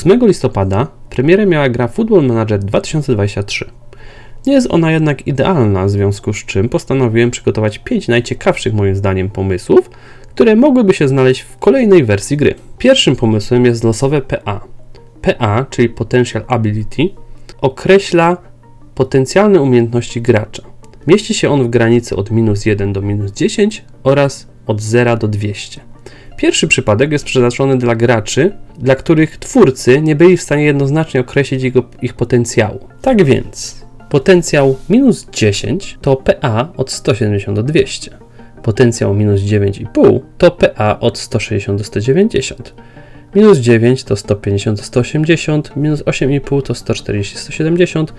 8 listopada premierę miała gra Football Manager 2023. Nie jest ona jednak idealna, w związku z czym postanowiłem przygotować 5 najciekawszych moim zdaniem pomysłów, które mogłyby się znaleźć w kolejnej wersji gry. Pierwszym pomysłem jest losowe PA. PA, czyli Potential Ability, określa potencjalne umiejętności gracza. Mieści się on w granicy od minus 1 do minus 10 oraz od 0 do 200. Pierwszy przypadek jest przeznaczony dla graczy, dla których twórcy nie byli w stanie jednoznacznie określić jego, ich potencjału. Tak więc, potencjał minus 10 to PA od 170 do 200. Potencjał minus 9,5 to PA od 160 do 190. Minus 9 to 150 do 180, minus 8,5 to 140 170,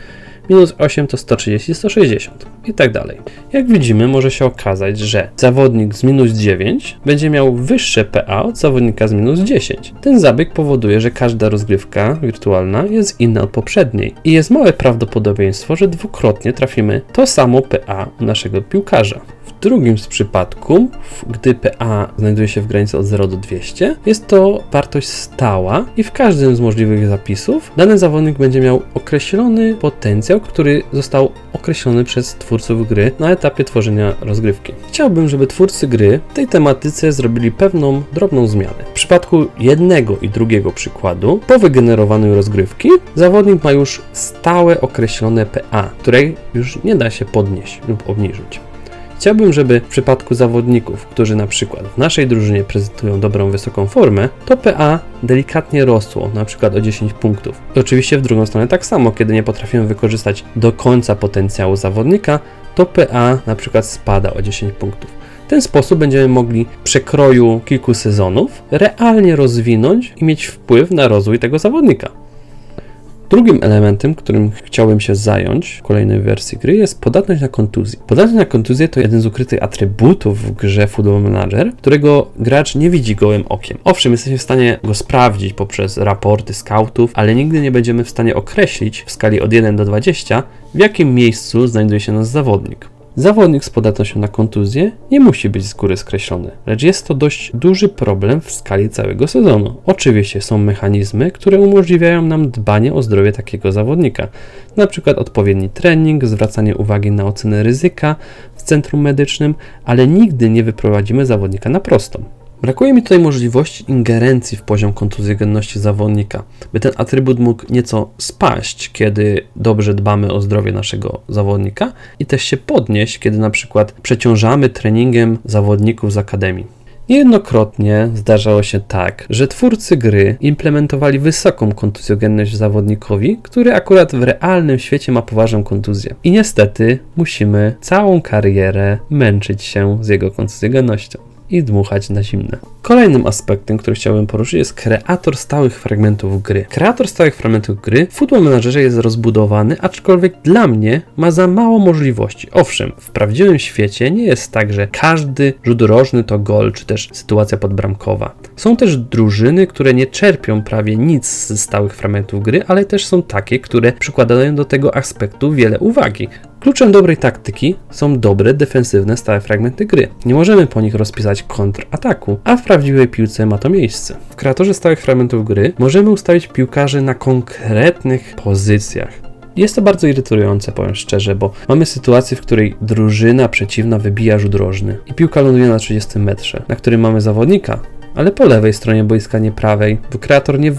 minus 8 to 130 160 i tak dalej. Jak widzimy, może się okazać, że zawodnik z minus 9 będzie miał wyższe PA od zawodnika z minus 10. Ten zabieg powoduje, że każda rozgrywka wirtualna jest inna od poprzedniej i jest małe prawdopodobieństwo, że dwukrotnie trafimy to samo PA u naszego piłkarza. W drugim z przypadku, gdy PA znajduje się w granicy od 0 do 200, jest to wartość stała i w każdym z możliwych zapisów dany zawodnik będzie miał określony potencjał, który został określony przez twórców gry na etapie tworzenia rozgrywki. Chciałbym, żeby twórcy gry w tej tematyce zrobili pewną drobną zmianę. W przypadku jednego i drugiego przykładu, po wygenerowaniu rozgrywki, zawodnik ma już stałe określone PA, której już nie da się podnieść lub obniżyć. Chciałbym, żeby w przypadku zawodników, którzy na przykład w naszej drużynie prezentują dobrą, wysoką formę, to PA delikatnie rosło, na przykład o 10 punktów. Oczywiście w drugą stronę tak samo, kiedy nie potrafimy wykorzystać do końca potencjału zawodnika, to PA na przykład spada o 10 punktów. W ten sposób będziemy mogli przekroju kilku sezonów realnie rozwinąć i mieć wpływ na rozwój tego zawodnika. Drugim elementem, którym chciałbym się zająć w kolejnej wersji gry jest podatność na kontuzję. Podatność na kontuzję to jeden z ukrytych atrybutów w grze Football Manager, którego gracz nie widzi gołym okiem. Owszem, jesteśmy w stanie go sprawdzić poprzez raporty scoutów, ale nigdy nie będziemy w stanie określić w skali od 1 do 20, w jakim miejscu znajduje się nasz zawodnik. Zawodnik z podatnością na kontuzję nie musi być z góry skreślony, lecz jest to dość duży problem w skali całego sezonu. Oczywiście są mechanizmy, które umożliwiają nam dbanie o zdrowie takiego zawodnika, przykład odpowiedni trening, zwracanie uwagi na ocenę ryzyka w centrum medycznym, ale nigdy nie wyprowadzimy zawodnika na prostą. Brakuje mi tutaj możliwości ingerencji w poziom kontuzjogenności zawodnika, by ten atrybut mógł nieco spaść, kiedy dobrze dbamy o zdrowie naszego zawodnika i też się podnieść, kiedy na przykład przeciążamy treningiem zawodników z akademii. Niejednokrotnie zdarzało się tak, że twórcy gry implementowali wysoką kontuzjogenność zawodnikowi, który akurat w realnym świecie ma poważną kontuzję. I niestety musimy całą karierę męczyć się z jego kontuzjogennością i dmuchać na zimne. Kolejnym aspektem, który chciałbym poruszyć jest kreator stałych fragmentów gry. Kreator stałych fragmentów gry w Football Managerze jest rozbudowany, aczkolwiek dla mnie ma za mało możliwości. Owszem, w prawdziwym świecie nie jest tak, że każdy rzut rożny to gol, czy też sytuacja podbramkowa. Są też drużyny, które nie czerpią prawie nic ze stałych fragmentów gry, ale też są takie, które przykładają do tego aspektu wiele uwagi. Kluczem dobrej taktyki są dobre, defensywne, stałe fragmenty gry. Nie możemy po nich rozpisać kontrataku, a w prawdziwej piłce ma to miejsce. W kreatorze stałych fragmentów gry możemy ustawić piłkarzy na konkretnych pozycjach. Jest to bardzo irytujące, powiem szczerze, bo mamy sytuację, w której drużyna przeciwna wybija rzut rożny i piłka ląduje na 30 metrze, na którym mamy zawodnika, ale po lewej stronie boiska, nie prawej, bo kreator nie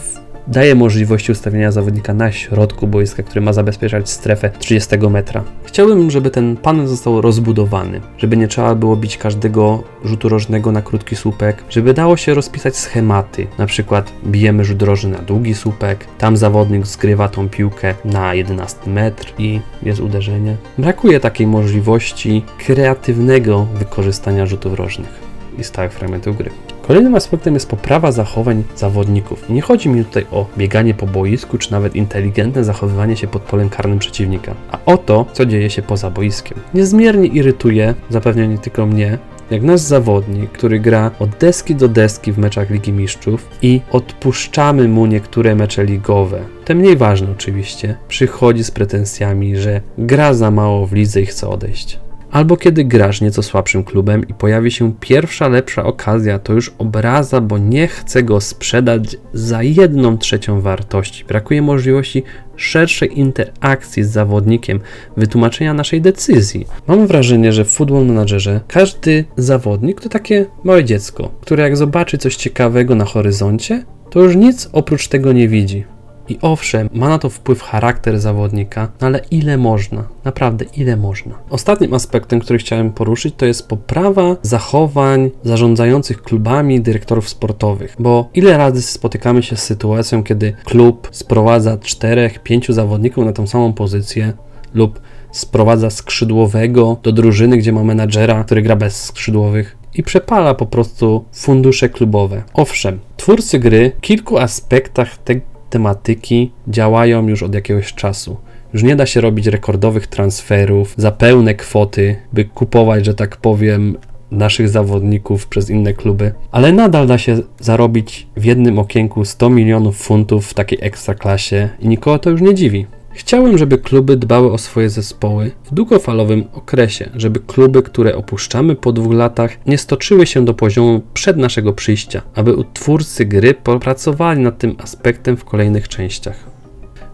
daje możliwości ustawienia zawodnika na środku boiska, który ma zabezpieczać strefę 30 metra. Chciałbym, żeby ten panel został rozbudowany, żeby nie trzeba było bić każdego rzutu rożnego na krótki słupek, żeby dało się rozpisać schematy. Na przykład bijemy rzut rożny na długi słupek, tam zawodnik zgrywa tą piłkę na 11 metr i jest uderzenie. Brakuje takiej możliwości kreatywnego wykorzystania rzutów rożnych i stałych fragmentów gry. Kolejnym aspektem jest poprawa zachowań zawodników. nie chodzi mi tutaj o bieganie po boisku, czy nawet inteligentne zachowywanie się pod polem karnym przeciwnika, a o to, co dzieje się poza boiskiem. Niezmiernie irytuje, zapewne nie tylko mnie, jak nasz zawodnik, który gra od deski do deski w meczach Ligi Mistrzów i odpuszczamy mu niektóre mecze ligowe, te mniej ważne oczywiście, przychodzi z pretensjami, że gra za mało w lidze i chce odejść. Albo kiedy grasz nieco słabszym klubem i pojawi się pierwsza lepsza okazja, to już obraza, bo nie chce go sprzedać za jedną trzecią wartości. Brakuje możliwości szerszej interakcji z zawodnikiem, wytłumaczenia naszej decyzji. Mam wrażenie, że w Football Managerze każdy zawodnik to takie małe dziecko, które jak zobaczy coś ciekawego na horyzoncie, to już nic oprócz tego nie widzi. I owszem, ma na to wpływ charakter zawodnika, no ale ile można? Naprawdę, ile można? Ostatnim aspektem, który chciałem poruszyć, to jest poprawa zachowań zarządzających klubami, dyrektorów sportowych. Bo ile razy spotykamy się z sytuacją, kiedy klub sprowadza czterech, pięciu zawodników na tą samą pozycję lub sprowadza skrzydłowego do drużyny, gdzie ma menadżera, który gra bez skrzydłowych i przepala po prostu fundusze klubowe. Owszem, twórcy gry w kilku aspektach tej tematyki działają już od jakiegoś czasu. Już nie da się robić rekordowych transferów za pełne kwoty, by kupować, że tak powiem, naszych zawodników przez inne kluby, ale nadal da się zarobić w jednym okienku 100 milionów funtów w takiej ekstraklasie i nikogo to już nie dziwi. Chciałem, żeby kluby dbały o swoje zespoły w długofalowym okresie, żeby kluby, które opuszczamy po dwóch latach, nie stoczyły się do poziomu przed naszego przyjścia, aby twórcy gry popracowali nad tym aspektem w kolejnych częściach.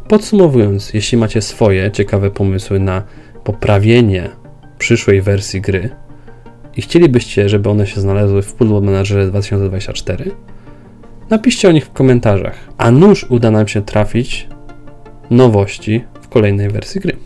Podsumowując, jeśli macie swoje ciekawe pomysły na poprawienie przyszłej wersji gry i chcielibyście, żeby one się znalazły w Football Managerze 2024, napiszcie o nich w komentarzach, a nuż uda nam się trafić nowości w kolejnej wersji gry.